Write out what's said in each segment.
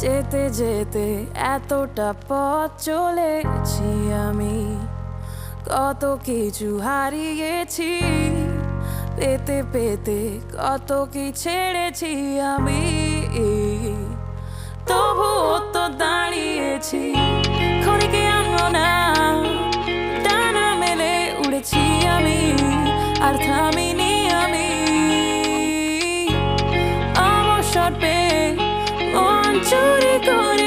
যেতে যেতে এতটা পথ চলেছি আমি। কত কিছু হারিয়েছি, পেতে পেতে কত কি ছেড়েছি আমি। তবুও তো দাঁড়িয়েছি। চুরি করেছি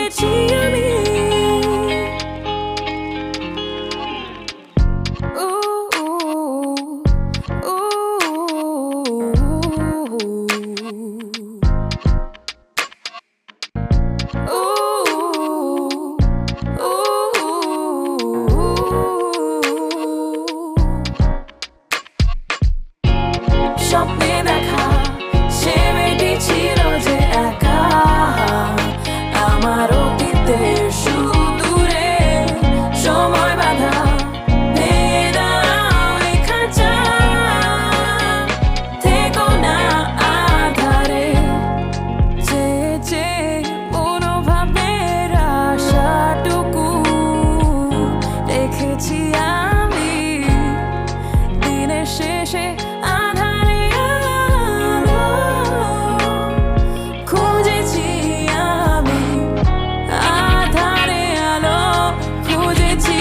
রেখেছি আমি। দিনের শেষে আধারে আলো খুঁজেছি আমি। আধারে আলো খুঁজেছি